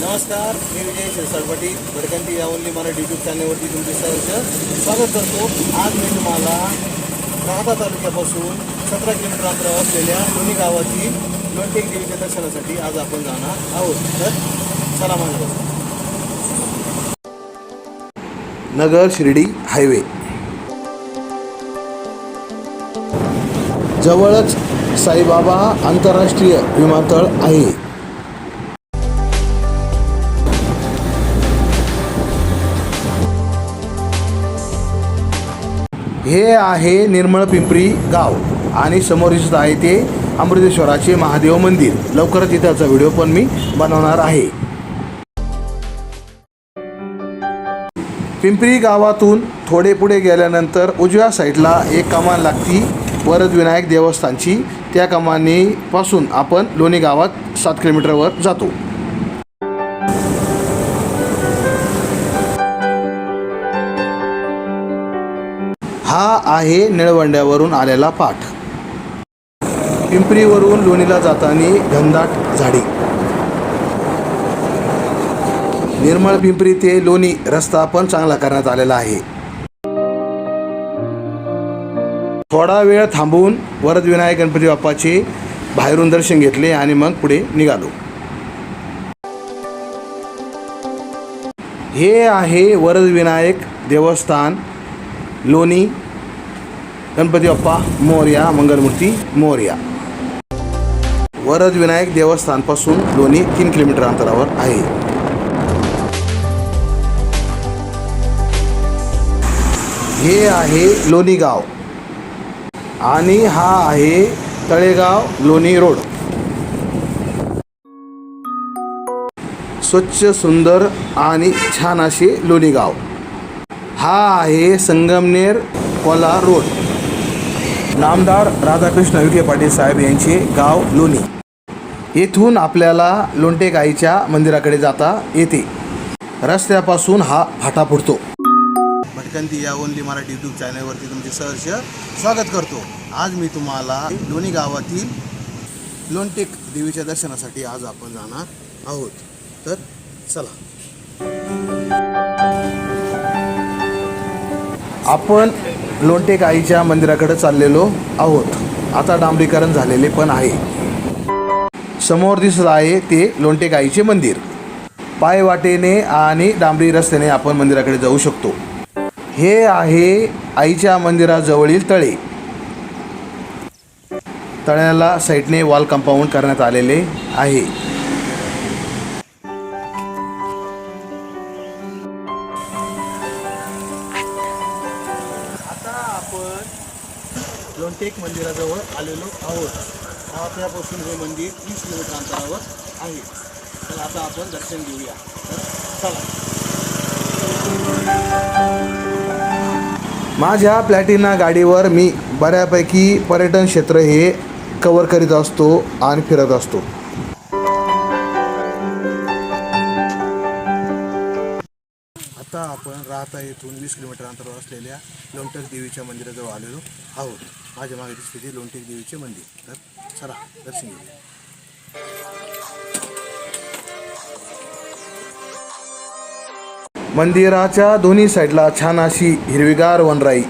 नमस्कार मी विजय शिरसाटपाटी भडकंती या मला मराठी यूट्यूब चॅनलवरती तुमचे सहर्ष स्वागत करतो. आज मी तुम्हाला राहता तालुक्यापासून सतरा किलोमीटर अंतरावर असलेल्या दोन्ही गावातील लोणटेक देवीच्या दर्शनासाठी आज आपण जाणार आहोत. तर चला माझ्या नगर शिर्डी हायवे. जवळच साईबाबा आंतरराष्ट्रीय विमानतळ आहे. हे आहे निर्मळ पिंपरी गाव. आणि समोर दिसत आहे ते अमृतेश्वराचे महादेव मंदिर. लवकरच इथाचा व्हिडिओ पण मी बनवणार आहे. पिंपरी गावातून थोडे पुढे गेल्यानंतर उजव्या साईडला एक कमान लागती वरद विनायक देवस्थानची. त्या कमानीपासून आपण लोणी गावात सात किलोमीटरवर जातो. हा आहे निळवंड्यावरून आलेला पाठ. पिंपरीवरून लोणीला जाताना घनदाट झाडी. निर्मळ पिंपरी ते लोणी रस्ता पण चांगला करण्यात आलेला आहे. थोडा वेळ थांबून वरदविनायक गणपती बाप्पाचे बाहेरून दर्शन घेतले आणि मग पुढे निघालो. हे आहे वरदविनायक देवस्थान. लोणी गणपती बाप्पा मोर्या मंगलमूर्ती मोर्या. वरद विनायक देवस्थानपासून लोणी तीन किलोमीटर अंतरावर आहे. हे आहे लोणी गाव आणि हा आहे तळेगाव लोणी रोड. स्वच्छ सुंदर आणि छान असे लोणी गाव हा आहे संगमनेर कोला रोड. नामदार राधाकृष्ण विखे पाटील साहेब यांचे गाव लोणी. येथून आपल्याला लोंटे गाईच्या मंदिराकडे जाता येते. रस्त्यापासून हा फाटा फुटतो. भटकंती या ओनली मराठी यूट्यूब चॅनलवरती तुमचे सहर्ष स्वागत करतो. आज मी तुम्हाला लोणी गावातील लोणटेक देवीच्या दर्शनासाठी आज आपण जाणार आहोत. तर चला. आपण लोणटेक आईच्या मंदिराकडे चाललेलो आहोत. आता डांबरीकरण झालेले पण आहे. समोर दिसत आहे ते लोणटेक आईचे मंदिर. पायवाटेने आणि डांबरी रस्त्याने आपण मंदिराकडे जाऊ शकतो. हे आहे आईच्या मंदिराजवळील तळे. तळ्याला साईडने वॉल कंपाऊंड करण्यात आलेले आहे. आहोत हे मंदिर तीस किलोमीटर अंतरावर आहे. तर आता आपण दर्शन घेऊया. तर चला. माझ्या प्लॅटिना गाडीवर मी बऱ्यापैकी पर्यटन क्षेत्र हे कवर करीत असतो आणि फिरत असतो. आता येथून वीस किलोमीटर अंतरावर असलेल्या लोणटेक देवीच्या मंदिराजवळ आलेलो आहोत. माझ्या मागे दिसते ते लोणटेक देवीचे मंदिर. तर चला दर्शन घेऊया. मंदिराच्या दोन्ही साईडला छान अशी हिरवीगार वनराई.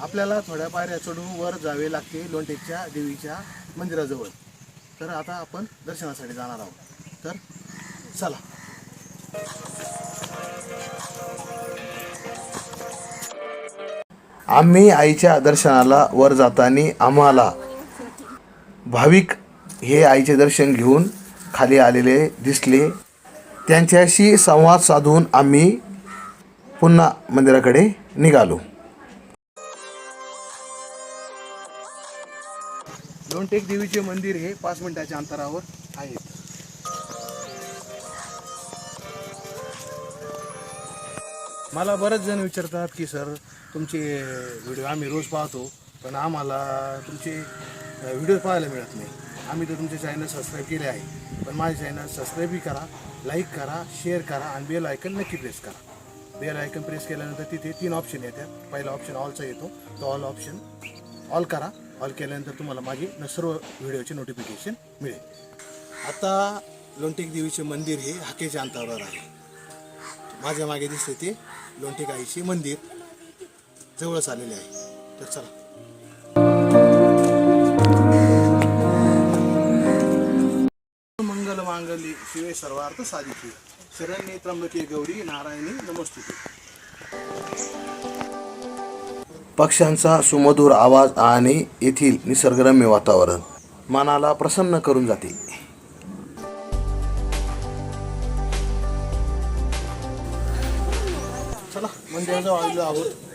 आपल्याला थोड्या पायऱ्या चढून वर जावे लागते लोणटेकच्या देवीच्या मंदिराजवळ. तर आता आपण दर्शनासाठी जाणार आहोत. तर चला. आम्ही आईच्या दर्शनाला वर जाताना आम्हाला भाविक हे आईचे दर्शन घेऊन खाली आलेले दिसले. त्यांच्याशी संवाद साधून आम्ही पुन्हा मंदिराकडे निघालो. लोणटेक देवीचे मंदिर हे पाच मिनिटाच्या अंतरावर आहे. मला बरेच जण विचारतात की सर तुमचे व्हिडिओ आम्ही रोज पाहतो पण आम्हाला तुमचे व्हिडिओ पाहायला मिळत नाही. आम्ही तर तुमचे चॅनल सबस्क्राईब केले आहे पण माझे चॅनल सबस्क्राईबही करा लाईक करा शेअर करा आणि बेल आयकन नक्की प्रेस करा. बेल आयकन प्रेस केल्यानंतर तिथे तीन ऑप्शन येतात. पहिला ऑप्शन ऑलचा येतो तो ऑल ऑप्शन ऑल करा. ऑल केल्यानंतर तुम्हाला माझी न सर्व व्हिडिओचे नोटिफिकेशन मिळेल. आता लोणटेक देवीचे मंदिर हे हाकेच्या अंतरावर आहे. माझ्या मागे दिसते ते लोणटेक आईचे मंदिर. जवळच आलेले आहे. तर चला. मंगल मांगली शिवे सर्वार्थ साधिके शरण्ये त्र्यंबके गौरी नारायणी नमस्तुते. पक्ष्यांचा सुमधुर आवाज आणि येथील निसर्गरम्य वातावरण मनाला प्रसन्न करून जाते. चला मंदिराजवळ आलेलो आहोत.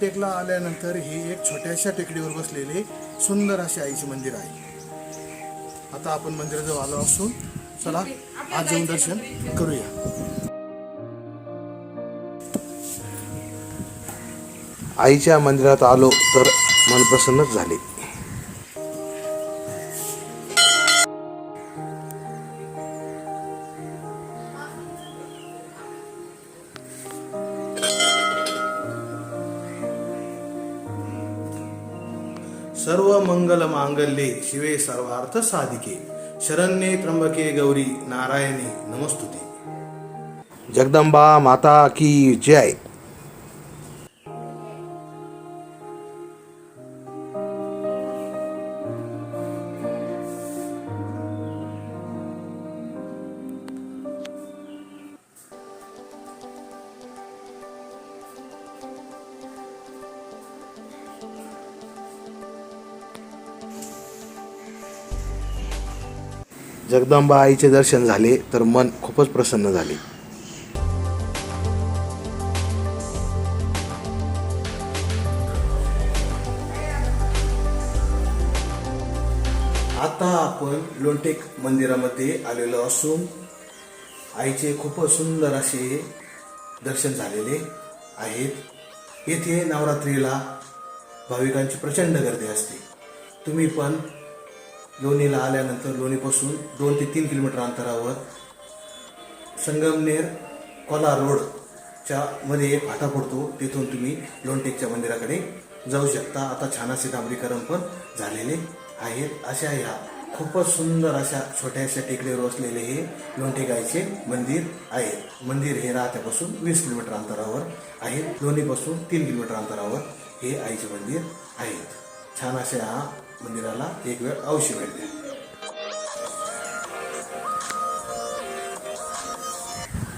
रामटेकला आल्यानंतर ही एक छोट्याशा टेकडीवर बसलेले सुंदर असे आईचे मंदिर आहे. आता आपण मंदिराजवळ आलो असून चला आज जाऊन दर्शन करूया. आईच्या मंदिरात आलो तर मन प्रसन्नच झाले. मांगल्ये शिवे सर्वार्थ साधिके. शरण्ये त्र्यंबके गौरी नारायणी नमस्तुते. जगदंबा माता की जय. जगदंबा आईचे दर्शन झाले तर मन खूपच प्रसन्न झाले. आता आपण लोणटेक मंदिरामध्ये आलेलो असून आईचे खूपच सुंदर असे दर्शन झालेले आहेत. येथे नवरात्रीला भाविकांची प्रचंड गर्दी असते. तुम्ही पण लोणीला आल्यानंतर लोणीपासून दोन ते तीन किलोमीटर अंतरावर संगमनेर कोला रोडच्या मध्ये एक फाटा पडतो. तिथून तुम्ही लोणटेकच्या मंदिराकडे जाऊ शकता. आता छान असे डांबरीकरण पण झालेले आहेत अशा ह्या खूपच सुंदर अशा छोट्याशा टेकडीवर वसलेले हे लोणटेगाईचे मंदिर आहे. मंदिर हे राहत्यापासून वीस किलोमीटर अंतरावर आहे. लोणीपासून तीन किलोमीटर अंतरावर हे आईचे मंदिर आहेत छान असे हा मंदिराला एक वेळ अवश्य भेट द्या.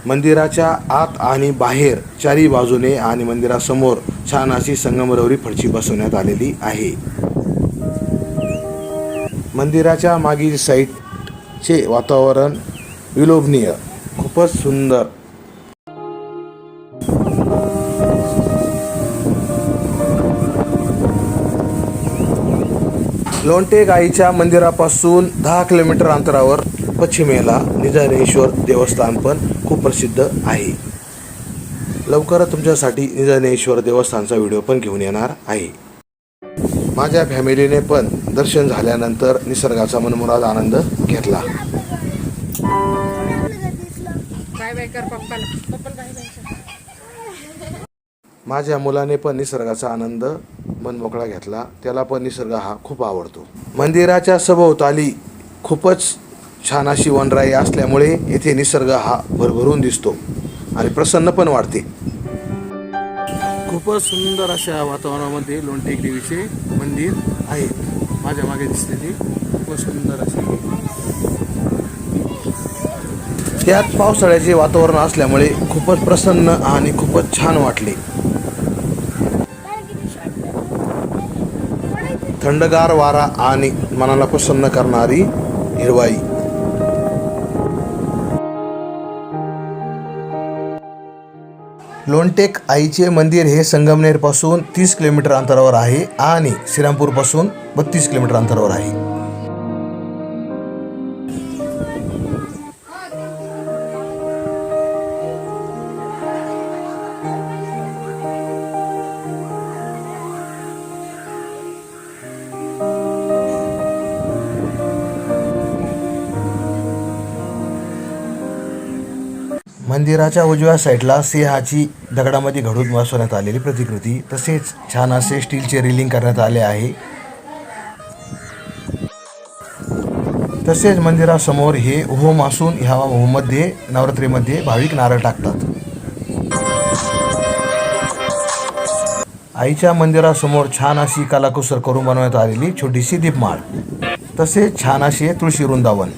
मंदिराच्या आत आणि बाहेर चारी बाजूने आणि मंदिरासमोर छान अशी संगमरवरी फडची बसवण्यात आलेली आहे. मंदिराच्या मागील साईडचे वातावरण विलोभनीय खूपच सुंदर लोणटे गाईच्या मंदिरापासून दहा किलोमीटर अंतरावर पश्चिमेला निजानेश्वर देवस्थान पण खूप प्रसिद्ध आहे. लवकरच तुमच्यासाठी निजानेश्वर देवस्थानचा व्हिडिओ पण घेऊन येणार आहे. माझ्या फॅमिलीने पण दर्शन झाल्यानंतर निसर्गाचा मनमुराद आनंद घेतला. माझ्या मुलाने पण निसर्गाचा आनंद मनमोकळा घेतला. त्याला पण निसर्ग हा खूप आवडतो. मंदिराच्या सभोवताली खूपच छान अशी वनराई असल्यामुळे येथे निसर्ग हा भरभरून दिसतो आणि प्रसन्न पण वाटते. खूपच सुंदर अशा वातावरणामध्ये लोणटेक देवीचे मंदिर आहे. माझ्या मागे दिसते ते. खूपच सुंदर असे. त्यात पावसाळ्याचे वातावरण असल्यामुळे खूपच प्रसन्न आणि खूपच छान वाटले. थंडगार वारा आणि मनाला प्रसन्न करणारी हिरवाई. लोणटेक आईचे मंदिर हे संगमनेरपासून तीस किलोमीटर अंतरावर आहे आणि श्रीरामपूरपासून बत्तीस किलोमीटर अंतरावर आहे. मंदिराच्या उजव्या साईडला सिंहाची दगडामध्ये घडून बसवण्यात आलेली प्रतिकृती. तसेच छान असे स्टीलचे रिलिंग करण्यात आले आहे. तसेच मंदिरासमोर हे होम असून ह्या होममध्ये नवरात्रीमध्ये भाविक नारळ टाकतात. आईच्या मंदिरासमोर छान अशी कलाकुसर करून बनवण्यात आलेली छोटीशी दीपमाळ. तसेच छान असे तुळशी वृंदावन.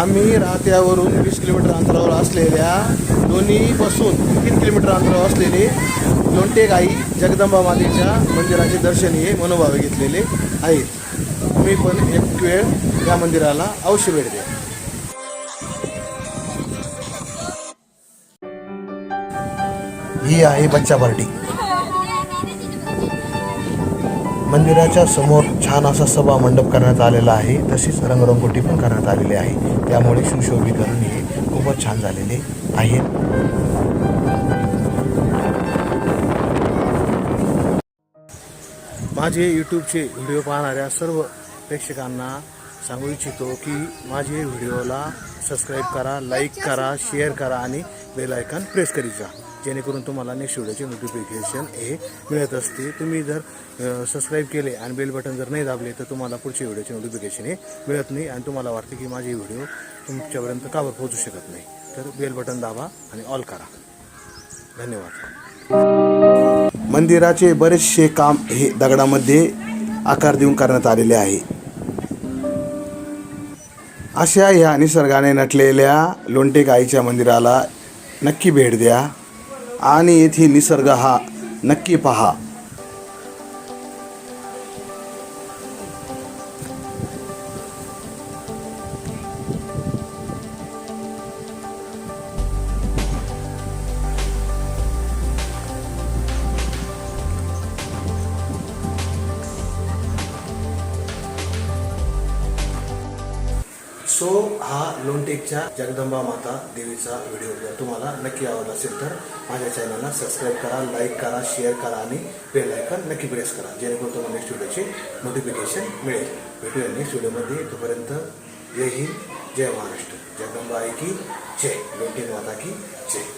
आम्ही राहत्यावरून वीस किलोमीटर अंतरावर असलेल्या दोन्हीपासून तीन किलोमीटर अंतरावर असलेले लोंटे गाई जगदंबा मातेच्या मंदिराचे दर्शन हे मनोभावे घेतलेले आहेत. तुम्ही पण एक वेळ या मंदिराला अवश्य भेट द्या. ही आहे बच्चा पार्टी. मंदिराच्या समोर छान असा सभा मंडप करण्यात आलेला आहे. तसेच रंगरंगोटी पण करण्यात आलेली आहे. त्यामुळे सुशोभीकरण हे खूपच छान झालेले आहे. माझे यूट्यूबचे व्हिडिओ पाहणाऱ्या सर्व प्रेक्षकांना सांगू इच्छितो की माझे व्हिडिओला सबस्क्राईब करा लाईक करा शेअर करा आणि बेल प्रेस करीत जा. जेणेकरून तुम्हाला नेक्स्ट व्हिडिओचे नोटिफिकेशन हे मिळत असते. तुम्ही जर सबस्क्राईब केले आणि बेल बटन जर नाही दाबले तर तुम्हाला पुढचे व्हिडिओचे नोटिफिकेशन हे मिळत नाही आणि तुम्हाला वाटते की माझे व्हिडिओ तुमच्यापर्यंत कावर पोहोचू शकत नाही. तर बेल बटन दाबा आणि ऑल करा. धन्यवाद. मंदिराचे बरेचसे काम हे दगडामध्ये आकार देऊन करण्यात आलेले आहे. अशा ह्या निसर्गाने नटलेल्या लोंटे आईच्या मंदिराला नक्की भेट द्या. आणि येथील निसर्ग हा नक्की पहा. सो हा लोणटेकच्या जगदंबा माता देवीचा व्हिडिओ जर तुम्हाला नक्की आवडला असेल तर माझ्या चॅनलला सबस्क्राईब करा लाईक करा शेअर करा आणि बेल आयकॉन नक्की प्रेस करा जेणेकरून तुम्हाला नेक्स्ट व्हिडिओचे नोटिफिकेशन मिळेल. भेटूया नेक्स्ट व्हिडिओमध्ये. तोपर्यंत जय हिंद जय महाराष्ट्र. जगदंबा आई की जय लोणटेक माता की जय.